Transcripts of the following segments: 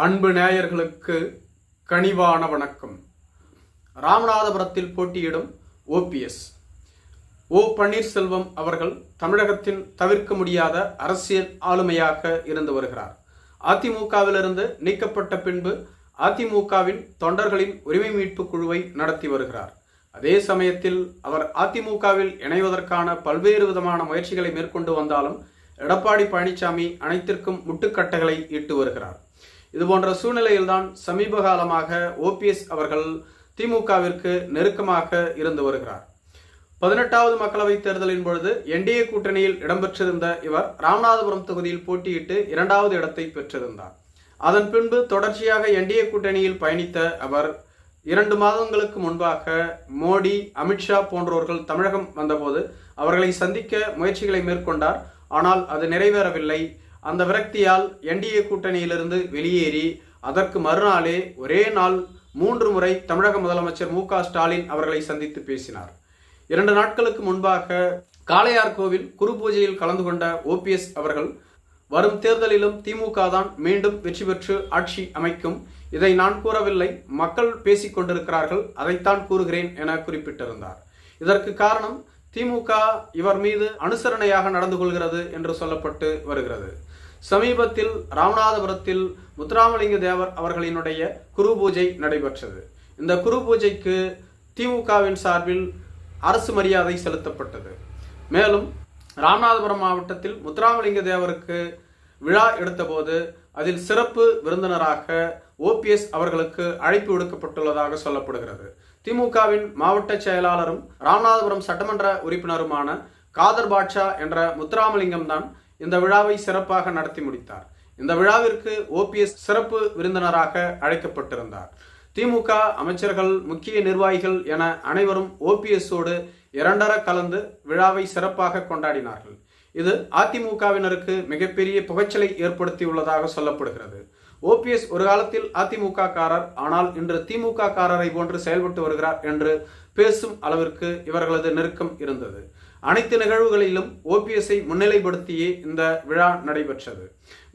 அன்பு நேயர்களுக்கு கனிவான வணக்கம். ராமநாதபுரத்தில் போட்டியிடும் ஓபிஎஸ் ஓ பன்னீர்செல்வம் அவர்கள் தமிழகத்தின் தவிர்க்க முடியாத அரசியல் ஆளுமையாக இருந்து வருகிறார். அதிமுகவிலிருந்து நீக்கப்பட்ட பின்பு அதிமுகவின் தொண்டர்களின் உரிமை மீட்பு குழுவை நடத்தி வருகிறார். அதே சமயத்தில் அவர் அதிமுகவில் இணைவதற்கான பல்வேறு விதமான முயற்சிகளை மேற்கொண்டு வந்தாலும் எடப்பாடி பழனிசாமி அனைத்திற்கும் முட்டுக்கட்டைகளை இட்டு வருகிறார். இதுபோன்ற சூழ்நிலையில்தான் சமீப காலமாக ஓபிஎஸ் அவர்கள் திமுகவிற்கு நெருக்கமாக இருந்து வருகிறார். பதினெட்டாவது மக்களவைத் தேர்தலின் பொழுது என்டிஏ கூட்டணியில் இடம்பெற்றிருந்த இவர் ராமநாதபுரம் தொகுதியில் போட்டியிட்டு இரண்டாவது இடத்தை பெற்றிருந்தார். அதன் பின்பு தொடர்ச்சியாக என்டிஏ கூட்டணியில் பயணித்த அவர் இரண்டு மாதங்களுக்கு முன்பாக மோடி அமித்ஷா போன்றோர்கள் தமிழகம் வந்தபோது அவர்களை சந்திக்க முயற்சிகளை மேற்கொண்டார். ஆனால் அது நிறைவேறவில்லை. அந்த விரக்தியால் என்டிஏ கூட்டணியிலிருந்து வெளியேறி அதற்கு மறுநாளே ஒரே நாள் மூன்று முறை தமிழக முதலமைச்சர் மு ஸ்டாலின் அவர்களை சந்தித்து பேசினார். இரண்டு நாட்களுக்கு முன்பாக காளையார் கோவில் குரு பூஜையில் கலந்து கொண்ட ஓபிஎஸ் அவர்கள் வரும் தேர்தலிலும் திமுக தான் மீண்டும் வெற்றி பெற்று ஆட்சி அமைக்கும். இதை நான் கூறவில்லை. மக்கள் பேசிக் கொண்டிருக்கிறார்கள். அதைத்தான் கூறுகிறேன் என குறிப்பிட்டிருந்தார். இதற்கு காரணம் திமுக இவர் மீது அனுசரணையாக நடந்து கொள்கிறது என்று சொல்லப்பட்டு வருகிறது. சமீபத்தில் ராமநாதபுரத்தில் முத்துராமலிங்க தேவர் அவர்களினுடைய குரு பூஜை நடைபெற்றது. இந்த குரு பூஜைக்கு திமுகவின் சார்பில் அரசு மரியாதை செலுத்தப்பட்டது. மேலும் ராமநாதபுரம் மாவட்டத்தில் முத்துராமலிங்க தேவருக்கு விழா எடுத்தபோது அதில் சிறப்பு விருந்தினராக ஓபிஎஸ் அவர்களுக்கு அழைப்பு விடுக்கப்பட்டுள்ளதாக சொல்லப்படுகிறது. திமுகவின் மாவட்ட செயலாளரும் ராமநாதபுரம் சட்டமன்ற உறுப்பினருமான காதர் பாட்ஷா என்ற முத்துராமலிங்கம் தான் இந்த விழாவை சிறப்பாக நடத்தி முடித்தார். இந்த விழாவிற்கு ஓபிஎஸ் சிறப்பு விருந்தினராக அழைக்கப்பட்டிருந்தார். திமுக அமைச்சர்கள் முக்கிய நிர்வாகிகள் என அனைவரும் ஓபிஎஸோடு இரண்டர கலந்து விழாவை சிறப்பாக கொண்டாடினார்கள். இது அதிமுகவினருக்கு மிகப்பெரிய புகைச்சலை ஏற்படுத்தியுள்ளதாக சொல்லப்படுகிறது. ஓபிஎஸ் ஒரு காலத்தில் அதிமுக காரர் ஆனால் இன்று திமுக காரரை போன்று செயல்பட்டு வருகிறார் என்று பேசும் அளவிற்கு இவர்களது நெருக்கம் இருந்தது. அனைத்து நிகழ்வுகளிலும் ஓபிஎஸ்ஐ முன்னிலைப்படுத்தியே இந்த விழா நடைபெற்றது.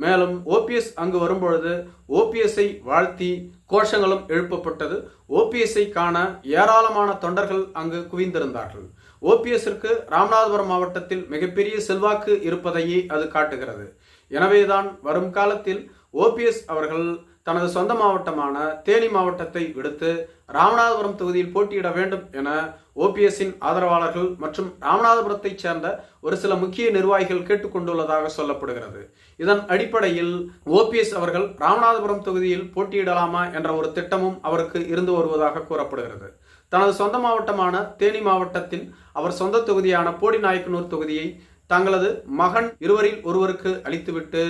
மேலும் ஓபிஎஸ் அங்கு வரும்பொழுது ஓபிஎஸ்ஐ வாழ்த்தி கோஷங்களும் எழுப்பப்பட்டது. ஓபிஎஸ்ஐ காண ஏராளமான தொண்டர்கள் அங்கு குவிந்திருந்தார்கள். ஓபிஎஸ்ற்கு ராமநாதபுரம் மாவட்டத்தில் மிகப்பெரிய செல்வாக்கு இருப்பதையே அது காட்டுகிறது. எனவேதான் வரும் காலத்தில் ஓபிஎஸ் அவர்கள் தனது சொந்த மாவட்டமான தேனி மாவட்டத்தை விடுத்து ராமநாதபுரம் தொகுதியில் போட்டியிட வேண்டும் என ஓபிஎஸ்ஸின் ஆதரவாளர்கள் மற்றும் ராமநாதபுரத்தைச் சேர்ந்த ஒரு சில முக்கிய நிர்வாகிகள் கேட்டுக்கொண்டுள்ளதாக சொல்லப்படுகிறது. இதன் அடிப்படையில் ஓபிஎஸ் அவர்கள் ராமநாதபுரம் தொகுதியில் போட்டியிடலாமா என்ற ஒரு திட்டமும் அவருக்கு இருந்து வருவதாக கூறப்படுகிறது. தனது சொந்த மாவட்டமான தேனி மாவட்டத்தின் அவர் சொந்த தொகுதியான போடி நாயக்கனூர் தொகுதியை தங்களது மகன் இருவரில் ஒருவருக்கு அளித்துவிட்டு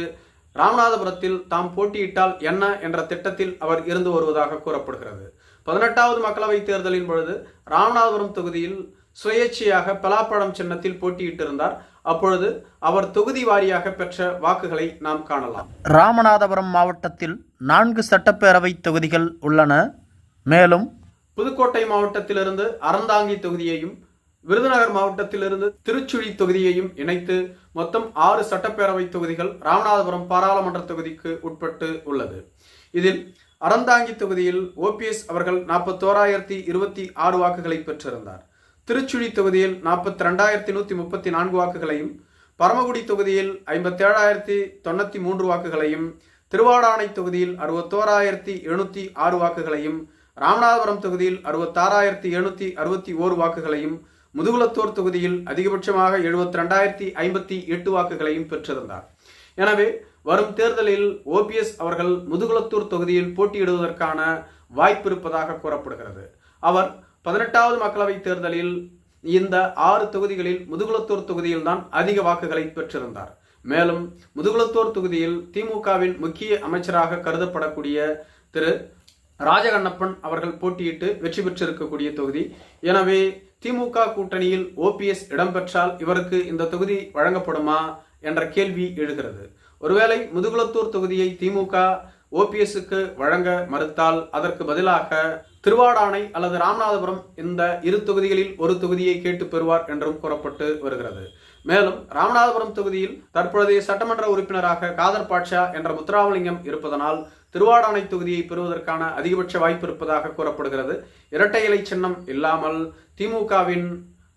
ராமநாதபுரத்தில் தாம் போட்டியிட்டால் என்ன என்ற திட்டத்தில் அவர் இருந்து வருவதாக கூறப்படுகிறது. பதினெட்டாவது மக்களவைத் தேர்தலின் பொழுது ராமநாதபுரம் தொகுதியில் சுயேட்சையாக பலாப்பழம் சின்னத்தில் போட்டியிட்டிருந்தார். அப்பொழுது அவர் தொகுதி வாரியாக பெற்ற வாக்குகளை நாம் காணலாம். ராமநாதபுரம் மாவட்டத்தில் நான்கு சட்டப்பேரவை தொகுதிகள் உள்ளன. மேலும் புதுக்கோட்டை மாவட்டத்திலிருந்து அறந்தாங்கி தொகுதியையும் விருதுநகர் மாவட்டத்திலிருந்து திருச்சுழி தொகுதியையும் இணைத்து மொத்தம் ஆறு சட்டப்பேரவை தொகுதிகள் ராமநாதபுரம் பாராளுமன்ற தொகுதிக்கு உட்பட்டு உள்ளது. இதில் அறந்தாங்கி தொகுதியில் ஓபிஎஸ் அவர்கள் நாற்பத்தோராயிரத்தி இருபத்தி ஆறு வாக்குகளை பெற்றிருந்தார். திருச்சுழி தொகுதியில் நாற்பத்தி ரெண்டாயிரத்தி நூற்றி முப்பத்தி நான்கு வாக்குகளையும் பரமக்குடி தொகுதியில் ஐம்பத்தேழாயிரத்தி தொண்ணூற்றி மூன்று வாக்குகளையும் திருவாடானை தொகுதியில் அறுபத்தோராயிரத்தி எழுநூற்றி ஆறு வாக்குகளையும் ராமநாதபுரம் தொகுதியில் அறுபத்தாறாயிரத்தி எழுநூற்றி அறுபத்தி ஓரு வாக்குகளையும் முதுகுலத்தூர் தொகுதியில் அதிகபட்சமாக எழுபத்தி ரெண்டாயிரத்தி ஐம்பத்தி எட்டு வாக்குகளையும் பெற்றிருந்தார். எனவே வரும் தேர்தலில் ஓபிஎஸ் அவர்கள் முதுகுலத்தூர் தொகுதியில் போட்டியிடுவதற்கான வாய்ப்பு இருப்பதாக கூறப்படுகிறது. அவர் பதினெட்டாவது மக்களவைத் தேர்தலில் இந்த ஆறு தொகுதிகளில் முதுகுலத்தூர் தொகுதியில் தான் அதிக வாக்குகளை பெற்றிருந்தார். மேலும் முதுகுலத்தூர் தொகுதியில் திமுகவின் முக்கிய அமைச்சராக கருதப்படக்கூடிய திரு. ராஜகண்ணப்பன் அவர்கள் போட்டியிட்டு வெற்றி பெற்றிருக்கக்கூடிய தொகுதி. எனவே திமுக கூட்டணியில் ஓபிஎஸ் இடம்பெற்றால் இவருக்கு இந்த தொகுதி வழங்கப்படுமா என்ற கேள்வி எழுகிறது. ஒருவேளை முதுகுளத்தூர் தொகுதியை திமுக ஓபிஎஸ்க்கு வழங்க மறுத்தால் அதற்கு பதிலாக திருவாடானை அல்லது ராமநாதபுரம் இந்த இரு தொகுதிகளில் ஒரு தொகுதியை கேட்டு பெறுவார் என்றும் கூறப்பட்டு வருகிறது. மேலும் ராமநாதபுரம் தொகுதியில் தற்பொழுதைய சட்டமன்ற உறுப்பினராக காதர் பாட்ஷா என்ற முத்துராமலிங்கம் இருப்பதனால் திருவாடானை தொகுதியை பெறுவதற்கான அதிகபட்ச வாய்ப்பு இருப்பதாக கூறப்படுகிறது. இரட்டை இலை சின்னம் இல்லாமல் திமுகவின்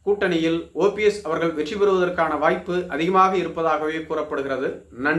கூட்டணியில் ஓபிஎஸ் அவர்கள் வெற்றி பெறுவதற்கான வாய்ப்பு அதிகமாக இருப்பதாகவே கூறப்படுகிறது. நன்றி.